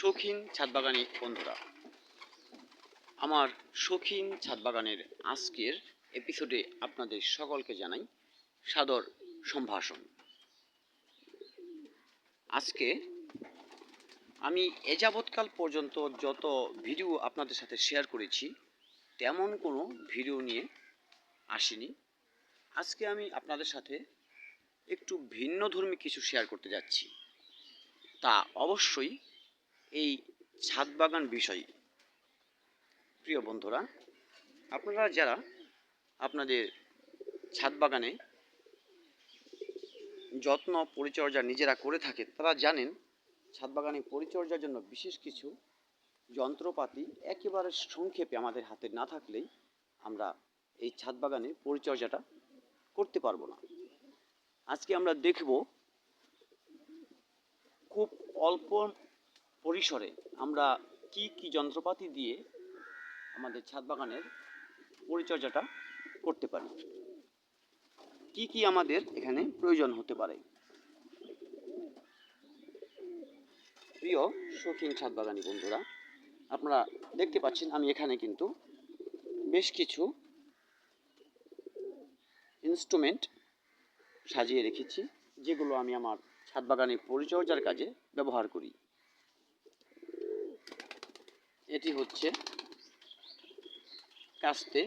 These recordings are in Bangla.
শৌখিন ছাদবাগানি বন্ধুরা, আমার শৌখিন ছাদবাগানের আজকের এপিসোডে আপনাদের সকলকে জানাই সাদর সম্ভাষণ। আজকে আমি এ যাবৎকাল পর্যন্ত যত ভিডিও আপনাদের সাথে শেয়ার করেছি, তেমন কোনো ভিডিও নিয়ে আসিনি। আজকে আমি আপনাদের সাথে একটু ভিন্ন ধর্মী কিছু শেয়ার করতে যাচ্ছি। তা অবশ্যই এই ছাদ বাগান বিষয়। প্রিয় বন্ধুরা, আপনারা যারা আপনাদের ছাদ বাগানে যত্ন পরিচর্যা নিজেরা করে থাকেন, তারা জানেন ছাদ বাগানে পরিচর্যার জন্য বিশেষ কিছু যন্ত্রপাতি একেবারে সংক্ষেপে আমাদের হাতে না থাকলেই আমরা এই ছাদ বাগানে পরিচর্যাটা করতে পারব না। আজকে আমরা দেখব খুব অল্প পরিসরে আমরা কি কি যন্ত্রপাতি দিয়ে আমাদের ছাদ বাগানের পরিচর্যাটা করতে পারি? কি কি আমাদের এখানে প্রয়োজন হতে পারে? প্রিয় শৌখিন ছাদ বাগানি বন্ধুরা, আপনারা দেখতে পাচ্ছেন আমি এখানে কিন্তু বেশ কিছু ইনস্ট্রুমেন্ট সাজিয়ে রেখেছি, যেগুলো আমি আমার ছাদ বাগানের পরিচর্যার কাজে ব্যবহার করি। এটি হচ্ছে কাস্তে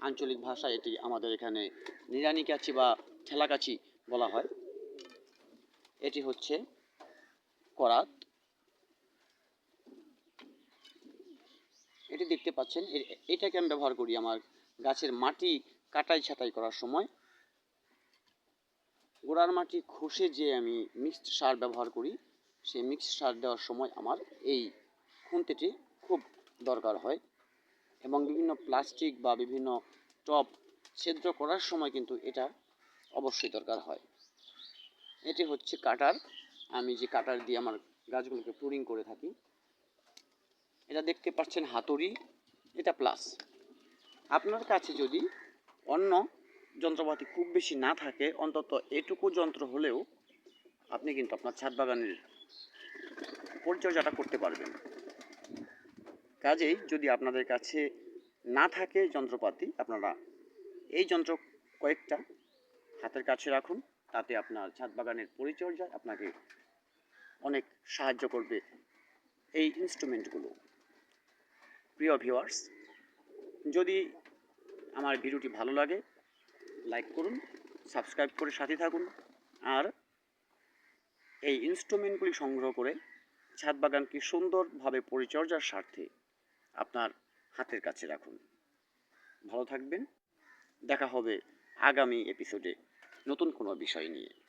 আঞ্চলিক ভাষায় এটি আমাদের এখানে নিরানি কাছি বা ঠেলা কাছি বলা হয়। এটি হচ্ছে করাত। এটি দেখতে পাচ্ছেন এটাকে আমি ব্যবহার করি আমার গাছের মাটি কাটাই ছাটাই করার সময়। গোড়ার মাটি খসে যে আমি মিক্সড সার ব্যবহার করি, সেই মিক্সড সার দেওয়ার সময় আমার এই খুন্তিটি খুব দরকার হয় এবং বিভিন্ন প্লাস্টিক বা বিভিন্ন টব ছিদ্র করার সময় কিন্তু এটা অবশ্যই দরকার হয়। এটি হচ্ছে কাটার। আমি যে কাটার দিয়ে আমার গাছগুলোকে প্রুনিং করে থাকি। এটা দেখতে পাচ্ছেন হাতুড়ি। এটা প্লাস। আপনার কাছে যদি অন্য যন্ত্রপাতি খুব বেশি না থাকে, অন্তত এটুকু যন্ত্র হলেও আপনি কিন্তু আপনার ছাদ বাগানের পরিচর্যাটা করতে পারবেন। কাজেই যদি আপনাদের কাছে না থাকে যন্ত্রপাতি, আপনারা এই যন্ত্র কয়েকটা হাতের কাছে রাখুন। তাতে আপনার ছাদ বাগানের পরিচর্যায় আপনাকে অনেক সাহায্য করবে এই ইনস্ট্রুমেন্টগুলো প্রিয় ভিউয়ার্স যদি আমার ভিডিওটি ভালো লাগে লাইক করুন সাবস্ক্রাইব করে সাথে থাকুন, আর এই ইনস্ট্রুমেন্টগুলি সংগ্রহ করে ছাদ বাগানকে সুন্দরভাবে পরিচর্যার স্বার্থে আপনার হাতের কাছে রাখুন। ভালো থাকবেন। দেখা হবে আগামী এপিসোডে নতুন কোনো বিষয় নিয়ে।